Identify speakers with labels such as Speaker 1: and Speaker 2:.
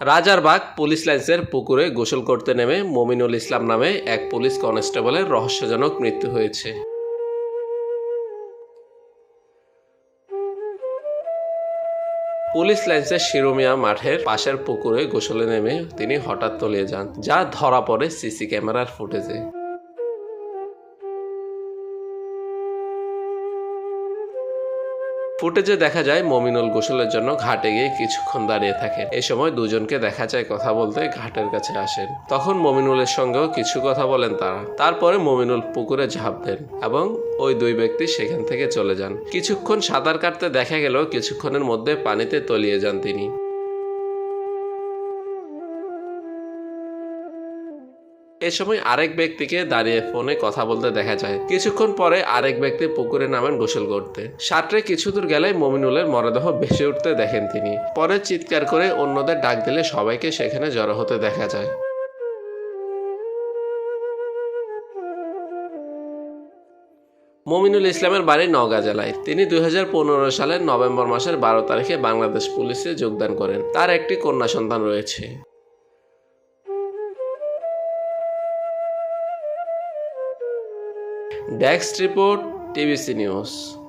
Speaker 1: Rajarbagh police লাইন্সের পুকুরে গোসল করতে নেমে মমিনুল ইসলাম নামে এক পুলিশ কনস্টেবলের রহস্যজনক মৃত্যু হয়েছে। পুলিশ লাইন্সের শিরোমিয়া মাঠের পাশের পুকুরে গোসলে নেমে তিনি হঠাৎ তলিয়ে যান, যা ধরা পড়ে সিসি ক্যামেরার ফুটেজে। ফুটেজে দেখা যায় মমিনুল গোসলের জন্য ঘাটে গিয়ে কিছুক্ষণ দাঁড়িয়ে থাকেন। এ সময় দুজনকে দেখা যায় কথা বলতে ঘাটের কাছে আসেন। তখন মমিনুলের সঙ্গেও কিছু কথা বলেন তারা। তারপরে মমিনুল পুকুরে ঝাঁপ দেন এবং ওই দুই ব্যক্তি সেখান থেকে চলে যান। কিছুক্ষণ সাঁতার কাটতে দেখা গেল কিছুক্ষণের মধ্যে পানিতে তলিয়ে যান তিনি। এ সময় আরেক ব্যক্তিকে দাঁড়িয়ে ফোনে কথা বলতে দেখা যায়। কিছুক্ষণ পরে আরেক ব্যক্তি পুকুরে নামেন গোসল করতে। সাঁতরে কিছু দূর গেলে মমিনুলের মরদেহ ভেসে উঠতে দেখেন তিনি। পরে চিৎকার করে অন্যদের ডাক দিলে সবাইকে সেখানে জড়ো হতে দেখা যায়। মমিনুল ইসলামের বাড়ি নওগাঁ জেলায়। তিনি দুই হাজার পনেরো সালের নভেম্বর মাসের বারো তারিখে বাংলাদেশ পুলিশে যোগদান করেন। তার একটি কন্যা সন্তান রয়েছে। Desk report TVC news